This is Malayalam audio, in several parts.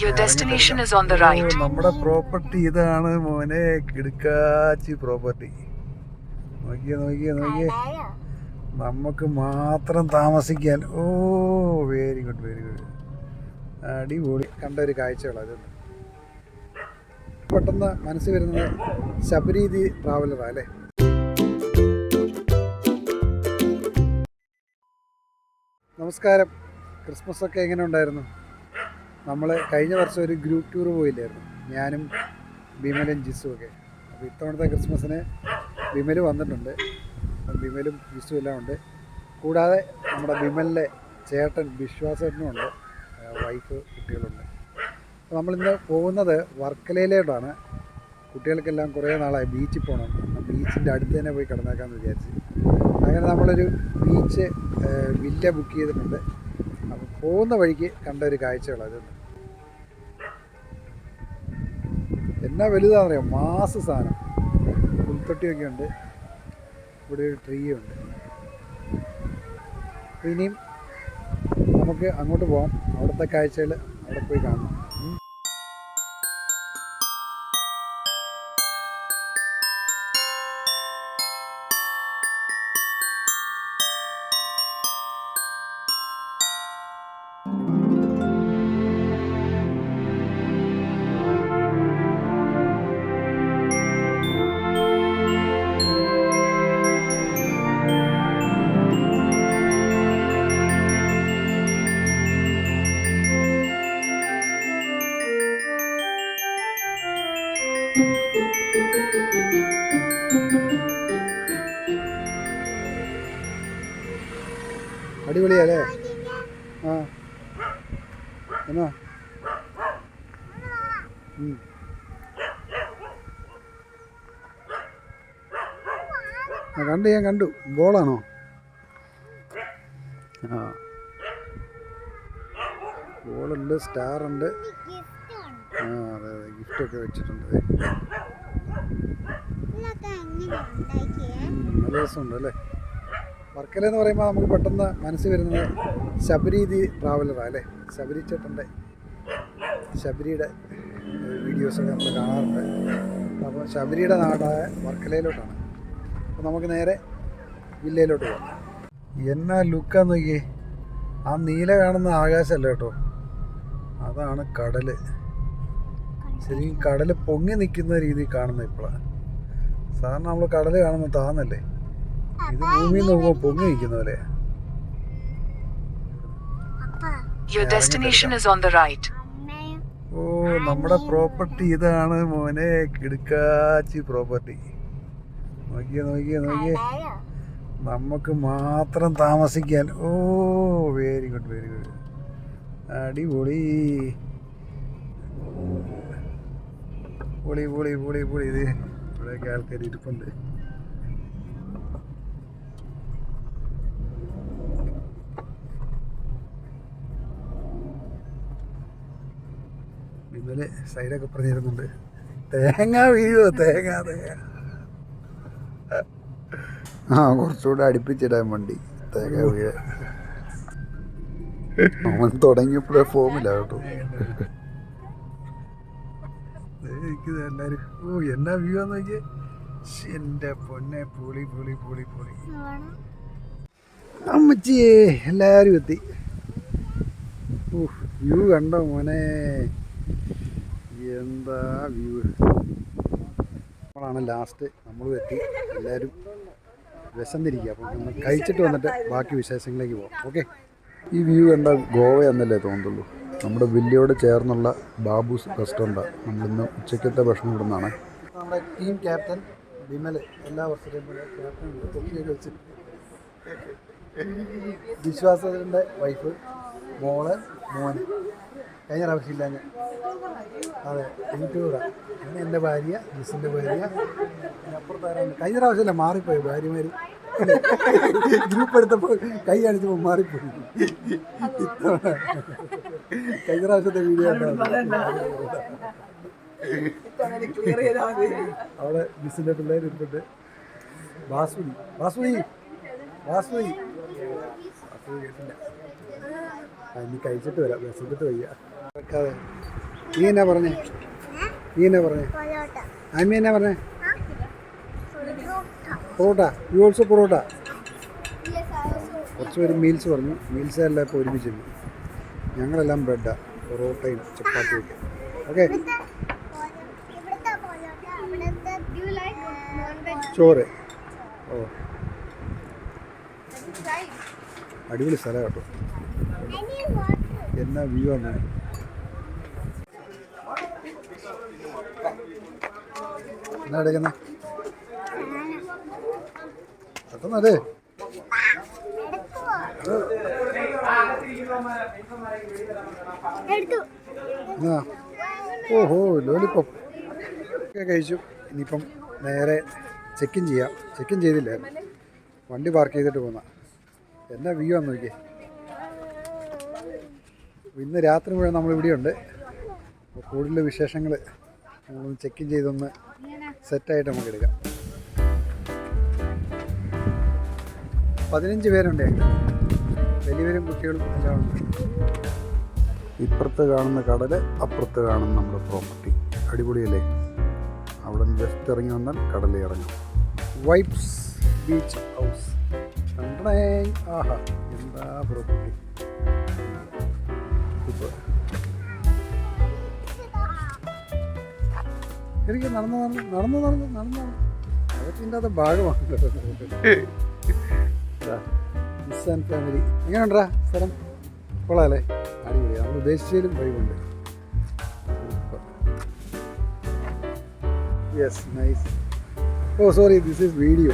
Your destination is on the right. നമ്മുടെ പ്രോപ്പർട്ടി ഇതാണ് മോനെ കിടുക്കാച്ചി പ്രോപ്പർട്ടി നോക്കിയേ നോക്കിയേ നോക്കിയേ. നമുക്ക് മാത്രം താമസിക്കാൻ. Oh very good very good അടിപൊളി. കണ്ട ഒരു കാഴ്ചകളാണ് ഇതൊന്നും പെട്ടെന്ന് മനസ്സിൽ വരുന്നത് ശബരീതി ട്രാവലറാ അല്ലേ? നമസ്കാരം. ക്രിസ്മസ് ഒക്കെ എങ്ങനെ ഉണ്ടായിരുന്നു? നമ്മൾ കഴിഞ്ഞ വർഷം ഒരു ഗ്രൂപ്പ് ടൂർ പോയില്ലായിരുന്നു. ഞാനും ബിമലും ജിസും ഒക്കെ. അപ്പോൾ ഇത്തവണത്തെ ക്രിസ്മസിന് ബിമൽ വന്നിട്ടുണ്ട്. അപ്പം ബിമലും ജിസും എല്ലാം ഉണ്ട്. കൂടാതെ നമ്മുടെ ബിമലിലെ ചേട്ടൻ വിശ്വാസേട്ടനും ഉണ്ട്. വൈഫ് കുട്ടികളുണ്ട്. അപ്പോൾ നമ്മളിന്ന് പോകുന്നത് വർക്കലയിലോട്ടാണ്. കുട്ടികൾക്കെല്ലാം കുറേ നാളായി ബീച്ചിൽ പോകണം ബീച്ചിന്റെ അടുത്ത് തന്നെ പോയി കിടന്നേക്കാമെന്ന് വിചാരിച്ച്. അങ്ങനെ നമ്മളൊരു ബീച്ച് വില്ല ബുക്ക് ചെയ്തിട്ടുണ്ട്. അപ്പോൾ പോകുന്ന വഴിക്ക് കണ്ട ഒരു കാഴ്ചകളാണ് എന്നാ വലുതാണെന്നറിയാം മാസ് സാധനം. പുൽത്തൊട്ടിയൊക്കെ ഉണ്ട് ഇവിടെ ഒരു ട്രീ ഉണ്ട് ഇനിയും നമുക്ക് അങ്ങോട്ട് പോകാം അവിടുത്തെ കാഴ്ചകൾ അവിടെ പോയി കാണണം അടിപൊളിയല്ലേ? ആ. എന്നാ. കണ്ടു ഞാൻ കണ്ടു. ബോളാണോ? ആ. ബോളുണ്ട് അതെ ഗിഫ്റ്റൊക്കെ വെച്ചിട്ടുണ്ട്. നല്ല രസമുണ്ട് അല്ലേ? വർക്കല എന്ന് പറയുമ്പോൾ നമുക്ക് പെട്ടെന്ന് മനസ്സിൽ വരുന്നത് ശബരീതി ട്രാവലറാണ് അല്ലേ? ശബരി ചേട്ടന്റെ ശബരിയുടെ വീഡിയോസൊക്കെ നമ്മൾ കാണാറുണ്ട്. അപ്പോൾ ശബരിയുടെ നാടായ വർക്കലയിലോട്ടാണ്. അപ്പോൾ നമുക്ക് നേരെ വില്ലയിലോട്ട് പോകാം. എന്നാ ലുക്കാന്ന് നോക്കിയേ? ആ നീല കാണുന്ന ആകാശമല്ല കേട്ടോ? അതാണ് കടൽ. ശരിക്കും കടൽ പൊങ്ങി നിൽക്കുന്ന രീതി കാണുന്ന ഇപ്പോഴാണ് സാധാരണ നമ്മൾ കടൽ കാണുമ്പോൾ താന്നല്ലേ? ഇത് ഭൂമിയിൽ നോക്കുമ്പോൾ പൊങ്ങി നിൽക്കുന്ന പോലെ Your destination is on the right. ഓ നമ്മുടെ പ്രോപ്പർട്ടി ഇതാണ് മോനെ കിടുക്കാച്ചി പ്രോപ്പർട്ടി. നോക്കിയേ നോക്കിയേ നോക്കിയേ. നമുക്ക് മാത്രം താമസിക്കാൻ. Oh very good very good അടിപൊളി. പൊളി പൊളി പൊളി പൊളി. ഇത് ഇവിടെയൊക്കെ ആൾക്കാർ ഇരിപ്പുണ്ട്. ഇന്നലെ സൈഡൊക്കെ പറഞ്ഞിരുന്നുണ്ട്. തേങ്ങ വീഴുമോ തേങ്ങ തേങ്ങ. ആ കുറച്ചുകൂടെ അടുപ്പിച്ചിടാൻ വണ്ടി തേങ്ങ വീഴ. അവൻ തുടങ്ങിയപ്പോഴേ ഫോമില്ല കേട്ടോ. എനിക്കിത് എല്ലാവരും ഓ എന്നാ വ്യൂ ആന്ന് നോക്കിയേ. എന്റെ പൊന്നെ പൊളി പൊളി പൊളി പൊളി. അമ്മച്ചിയേ എല്ലാവരും എത്തി. ഓ വ്യൂ കണ്ടോ മോനെ? എന്താ വ്യൂ നമ്മളാണ് ലാസ്റ്റ് നമ്മൾ എത്തി. എല്ലാവരും വിശന്നിരിക്കുക അപ്പോൾ നമ്മൾ കഴിച്ചിട്ട് വന്നിട്ട് ബാക്കി വിശേഷങ്ങളിലേക്ക് പോകാം ഓക്കെ ഈ വ്യൂ കണ്ട ഗോവ എന്നല്ലേ തോന്നുള്ളൂ നമ്മുടെ വില്ലയോട് ചേർന്നുള്ള ബാബൂസ് റെസ്റ്റോറന്റാണ് നമ്മളിന്ന് ഉച്ചയ്ക്കത്തെ ഭക്ഷണം ഇവിടുന്നാണ്. നമ്മുടെ ടീം ക്യാപ്റ്റൻ വിമൽ എല്ലാ വർഷത്തെയും പോലെ ക്യാപ്റ്റൻ വെച്ച്. വിശ്വാസത്തിന്റെ വൈഫ് മോൾ മോൻ. കഴിഞ്ഞ പ്രാവശ്യമില്ല ഞാൻ. അതെ എനിക്ക് കൂടെ പിന്നെ എന്റെ ഭാര്യ ജിസിന്റെ ഭാര്യ. അപ്പുറത്താരാണ് കഴിഞ്ഞ പ്രാവശ്യമല്ല മാറിപ്പോയി ഭാര്യമാർ ഗ്രൂപ്പ് എടുത്തപ്പോൾ കൈ കാണിച്ചപ്പോൾ മാറിപ്പോയി. കഴിഞ്ഞ പ്രാവശ്യത്തെ വീഡിയോ അവിടെ മിസ്സിന്റെ പിള്ളേർ ഇരിപ്പുണ്ട് വാസുവി കേട്ടില്ല ആ, ഇനി കഴിച്ചിട്ട് വരാം വിശന്നിട്ട് വയ്യ. നീ എന്നാ പറഞ്ഞേ? നീ എന്നാ പറഞ്ഞേ? പൊറോട്ട ആമി എന്നാ പറഞ്ഞേ? Parotta parotta you also parotta. കുറച്ച് പേര് മീൽസ് പറഞ്ഞു. മീൽസ് എല്ലാം ഇപ്പോൾ ഒരുമിച്ചിരുന്നു ഞങ്ങളെല്ലാം ബ്രെഡാണ് പൊറോട്ടയും ചപ്പാത്തി ഒക്കെ. ഓക്കെ? ചോറ്. ഓ? അടിപൊളി സ്ഥലം കേട്ടോ. എന്നാ വ്യൂ ആണ് എന്നാ എടുക്കുന്ന? പെട്ടെന്നല്ലേ ഓഹോ ലോലിപ്പം ഒക്കെ കഴിച്ചു. ഇനിയിപ്പം നേരെ ചെക്കിൻ ചെയ്യാം. ചെക്കിൻ ചെയ്തില്ലായിരുന്നു. വണ്ടി പാർക്ക് ചെയ്തിട്ട് പോന്ന. എന്നാ വ്യൂ ആണെന്ന് നോക്കിയേ. ഇന്ന് രാത്രി മുഴുവൻ നമ്മൾ ഇവിടെയുണ്ട്. അപ്പോൾ കൂടുതൽ വിശേഷങ്ങൾ നമ്മളൊന്ന് ചെക്കിൻ ചെയ്തൊന്ന് സെറ്റായിട്ട് നമുക്ക് എടുക്കാം. പതിനഞ്ച് പേരുണ്ട്. ഞങ്ങൾ വലിയവരും കുട്ടികളും എല്ലാം ഉണ്ട് ഇപ്പുറത്ത് കാണുന്ന കടൽ അപ്പുറത്ത് കാണുന്ന നമ്മുടെ പ്രോപ്പർട്ടി അടിപൊളിയല്ലേ? അവിടെ നിന്ന് ജസ്റ്റ് ഇറങ്ങി വന്നാൽ കടലിൽ ഇറങ്ങും. വൈപ്സ് ബീച്ച് ഹൗസ് ആഹാ എന്താ പ്രോപ്പർട്ടി സൂപ്പർ എനിക്ക് നടന്നു നടന്നു നടന്നു നടന്നു നടന്നു നടന്നു. അതൊക്കെ ഇതിന്റെ അത് ഭാഗമാണ് മിസ് ആൻഡ് ഫാമിലി എങ്ങനെയുണ്ടാ സ്ഥലം? കൊള്ളാമല്ലേ അടിപൊളി. നമ്മൾ ഉദ്ദേശിച്ചതിലും വൈബുണ്ട് yes nice oh sorry this is video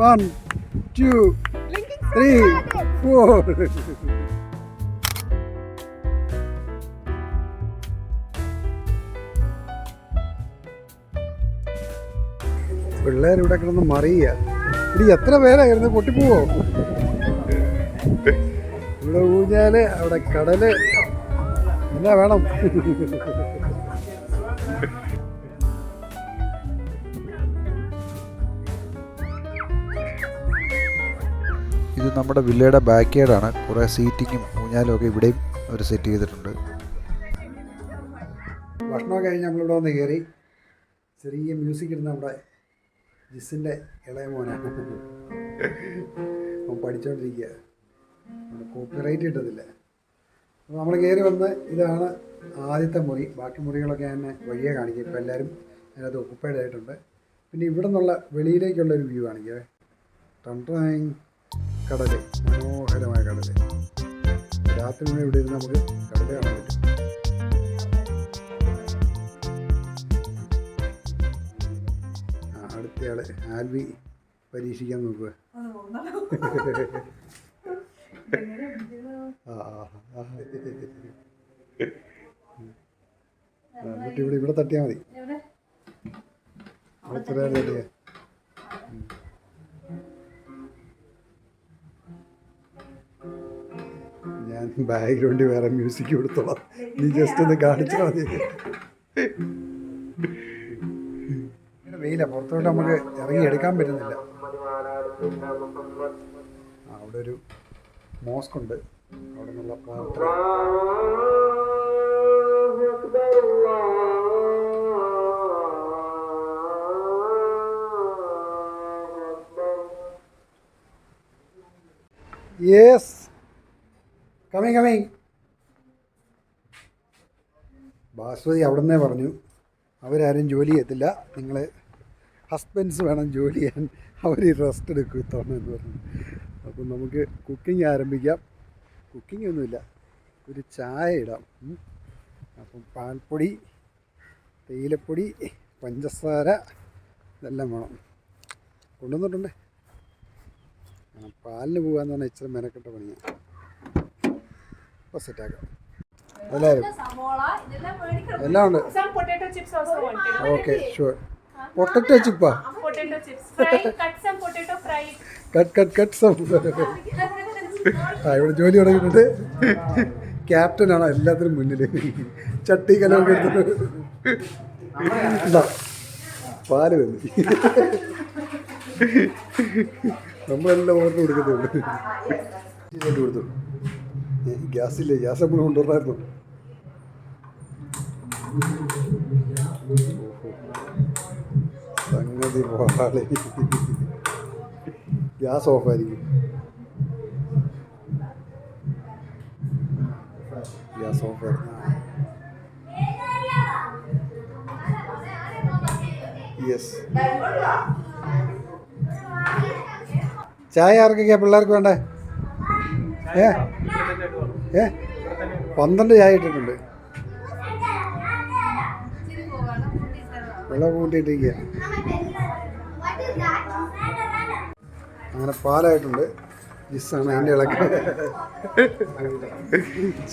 one two three four പിള്ളേരിവിടെ കിടന്ന് മറിയുക. ഇനി എത്ര പേരായിരുന്നു പൊട്ടിപ്പോവോ? ഇവിടെ ഊഞ്ഞാൽ അവിടെ കടൽ. എന്നാ വേണം? ഇത് നമ്മുടെ വില്ലയുടെ ബാക്ക് യാർഡാണ് കുറേ സീറ്റിങ്ങും ഊഞ്ഞാലും ഒക്കെ ഇവിടെയും അവർ സെറ്റ് ചെയ്തിട്ടുണ്ട്. ഭക്ഷണമൊക്കെ കഴിഞ്ഞ് നമ്മളിവിടെ വന്ന് കയറി. ചെറിയ മ്യൂസിക് ഇരുന്ന് നമ്മുടെ ജിസിന്റെ ഇളയ മോനാണ് അവൻ പഠിച്ചുകൊണ്ടിരിക്കുക കോപ്പിറൈറ്റ് കിട്ടത്തില്ല. അപ്പോൾ നമ്മൾ കയറി വന്ന് ഇതാണ് ആദ്യത്തെ മുറി. ബാക്കി മുറികളൊക്കെ ഞാൻ വഴിയെ കാണിക്കും. ഇപ്പോൾ എല്ലാവരും അതിനകത്ത് ഒക്കുപ്പൈഡ് ആയിട്ടുണ്ട്. പിന്നെ ഇവിടെ നിന്നുള്ള വെളിയിലേക്കുള്ള ഒരു വ്യൂ കാണിക്കേ. ടൺട്രാങ് കടൽ. മനോഹരമായ കടൽ. രാത്രി ഇവിടെ ഇരുന്ന് നമുക്ക് കടൽ കാണാൻ പറ്റും. അടുത്തയാൾ ആൽവി പരീക്ഷിക്കാൻ നോക്കുക ഇവിടെ ഇവിടെ തട്ടിയാൽ മതി. ഞാൻ നേരം തട്ടിയാ? ഞാൻ ബാക്ക്ഗ്രൗണ്ടിൽ വേറെ മ്യൂസിക് കൊടുത്തോളാം. നീ ജസ്റ്റ് ഒന്ന് കാണിച്ചാൽ മതി. വെയില പുറത്തോട്ട് നമുക്ക് ഇറങ്ങി എടുക്കാൻ പറ്റുന്നില്ല. അവിടെ ഒരു മോസ്ക് ഉണ്ട്. അവിടെ നിന്നുള്ള പ്രാർത്ഥന. യെസ് കമ്മിങ് കമ്മിങ് ബാസ്വതി അവിടെ നിന്നേ പറഞ്ഞു. അവരാരും ജോലി ചെയ്യത്തില്ല. നിങ്ങൾ ഹസ്ബൻഡ്സ് വേണം ജോലി ചെയ്യാൻ. അവർ റെസ്റ്റ് എടുക്കും ഇത്തവണ എന്ന് പറഞ്ഞു. അപ്പം നമുക്ക് കുക്കിംഗ് ആരംഭിക്കാം. കുക്കിംഗ് ഒന്നുമില്ല. ഒരു ചായ ഇടാം. അപ്പം പാൽപ്പൊടി തേയിലപ്പൊടി പഞ്ചസാര ഇതെല്ലാം വേണം. കൊണ്ടുവന്നിട്ടുണ്ട്. പാലിന് പോകാന്ന് പറഞ്ഞാൽ ഇച്ചിരി മെനക്കെട്ട പണിയാണ് അപ്പോൾ സെറ്റാക്കാം എല്ലാവരും. എല്ലാം ഉണ്ട്. Okay sure potato ചിപ്പാ? Potato fry cut cut cut some. ആ ഇവിടെ ജോലി തുടങ്ങിയിട്ടുണ്ട്. ക്യാപ്റ്റനാണ് എല്ലാത്തിനും മുന്നിൽ ചട്ടി കലമൊക്കെ എടുത്തിട്ട്. പാൽ വന്നു. നമ്മളെല്ലാം ഓർഡർ കൊടുക്കുന്നുണ്ട് കൊണ്ട് കൊടുത്തു. ഗ്യാസില്ലേ? ഗ്യാസ് നമ്മൾ കൊണ്ടുവരായിരുന്നു സംഗതി പാളി ഗ്യാസ് ഓഫായിരിക്കും. ഗ്യാസ് ഓഫായിരുന്നു. യെസ് ചായ ആർക്കൊക്കെയാ പിള്ളേർക്ക് വേണ്ടേ? ഏ? ഏ? പന്ത്രണ്ട് ചായ ഇട്ടിട്ടുണ്ട്. വെള്ളം കൂട്ടിയിട്ടിരിക്കുക അങ്ങനെ പാലായിട്ടുണ്ട്. ജിസ്സാണ് അതിന്റെ ഇളക്ക.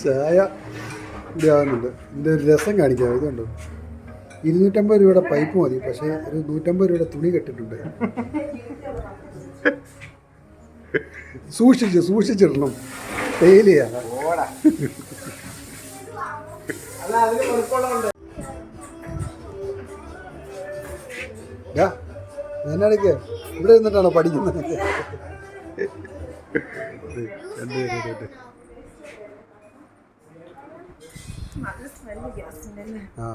ചായ ഇതാകുന്നുണ്ട് ഇതിന്റെ ഒരു രസം കാണിക്കാം ഇതുണ്ട്? ഇരുന്നൂറ്റമ്പത് രൂപയുടെ പൈപ്പ് മതി പക്ഷേ ഒരു നൂറ്റമ്പത് രൂപയുടെ തുണി കെട്ടിട്ടുണ്ട്. സൂക്ഷിച്ച് സൂക്ഷിച്ചിടണം. തേയിലയാ ഞാനടക്ക് ഇവിടെ നിന്നിട്ടാണോ പഠിക്കുന്നത്. ആ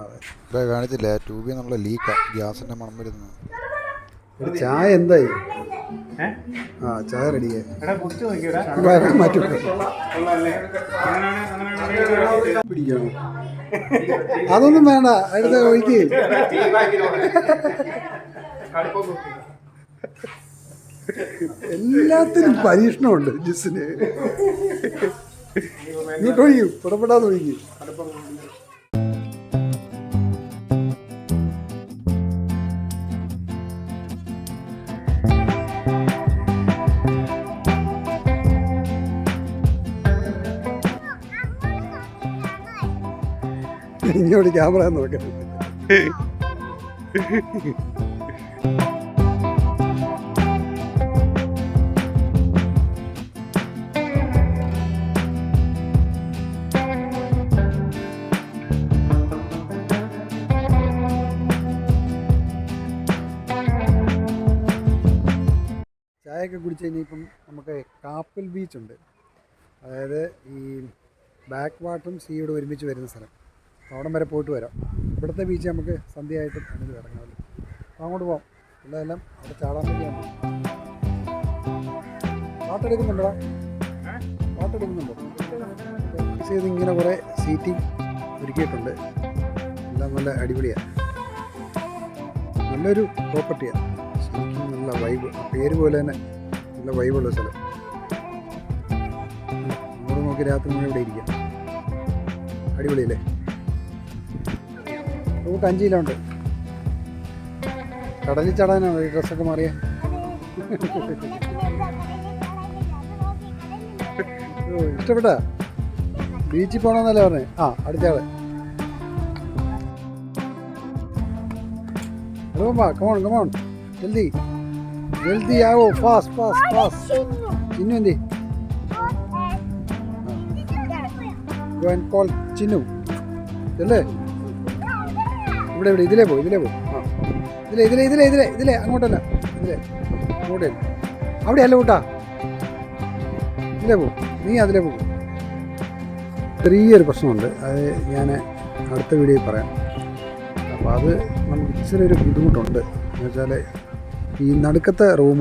ഇവിടെ കാണിച്ചില്ലേ ട്യൂബിൽ നമ്മളെ ലീക്കാ ഗ്യാസിന്റെ മണം വരുന്നു എടാ, ചായ എന്തായി? ആ ചായ റെഡിയായി. മാറ്റി പിടിക്കണം. അതൊന്നും വേണ്ട അടുത്ത ഒഴിക്ക്. എല്ലാത്തിനും പരീക്ഷണമുണ്ട് ജിസിന് ഇങ്ങോട്ട് ഒഴിക്കൂ പുറപ്പെടാതെ ഇങ്ങോട്ട് ക്യാമറ നോക്കാം ചായയൊക്കെ കുടിച്ച് കഴിഞ്ഞപ്പം നമുക്ക് കാപ്പൽ ബീച്ച് ഉണ്ട്. അതായത് ഈ ബാക്ക് വാട്ടറും സീയോട് ഒരുമിച്ച് വരുന്ന സ്ഥലം. അവിടം വരെ പോയിട്ട് വരാം. ഇവിടുത്തെ ബീച്ച് നമുക്ക് സന്ധ്യയായിട്ട് അങ്ങോട്ട് ഇറങ്ങാമല്ലോ അപ്പോൾ അങ്ങോട്ട് പോകാം പിള്ളേരെല്ലാം അവിടെ ചാടാൻ വേണ്ടിയാണ്. പാട്ടെടുക്കുന്നുണ്ടോ പാട്ടെടുക്കുന്നുണ്ടോ ഫിക്സ് ചെയ്ത് ഇങ്ങനെ കുറേ സീറ്റിംഗ് ഒരുക്കിയിട്ടുണ്ട്. എല്ലാം നല്ല അടിപൊളിയാണ് നല്ലൊരു പ്രോപ്പർട്ടിയാണ് ശരിക്കും നല്ല വൈബ് പേര് പോലെ തന്നെ നല്ല വൈബുള്ള സ്ഥലം. അങ്ങോട്ട് നോക്കി രാത്രി മുഴുവൻ ഇവിടെ ഇരിക്കാം. അടിപൊളിയല്ലേ? നമുക്ക് അഞ്ച് കിലോ ഉണ്ട് കടലിൽ ചടാനാണ് ഈ ഡ്രസ്സൊക്കെ മാറിയ. ഇഷ്ടപ്പെട്ടാ? ബീച്ചിൽ പോകണമെന്നല്ലേ പറഞ്ഞേ? ആ അടുത്ത ആൾ hello come on come on ജൽദി. ജൽദി ആവോ ഫാസ്റ്റ് ഫാസ്റ്റ് ഫാസ്റ്റ് ചിന്നു എന്തി ഗോ ആൻഡ് കോൾ ചിന്നു അല്ലേ ഇവിടെ ഇവിടെ ഇതിലേ പോ ഇതിലേ പോ ആ ഇതിലേ ഇതിലേ ഇതിലേ ഇതിലേ ഇതിലേ അങ്ങോട്ടല്ല ഇതിലേ അങ്ങോട്ടേ അവിടെ അല്ല കൂട്ടാ ഇതിലേ പോ നീ അതിലേ പോകും ചെറിയൊരു പ്രശ്നമുണ്ട് അത് ഞാൻ അടുത്ത വീഡിയോയിൽ പറയാം അപ്പോൾ അത് നമുക്ക് ഇച്ചിരി ഒരു ബുദ്ധിമുട്ടുണ്ട് എന്ന് വെച്ചാൽ ഈ നടുക്കത്തെ റൂം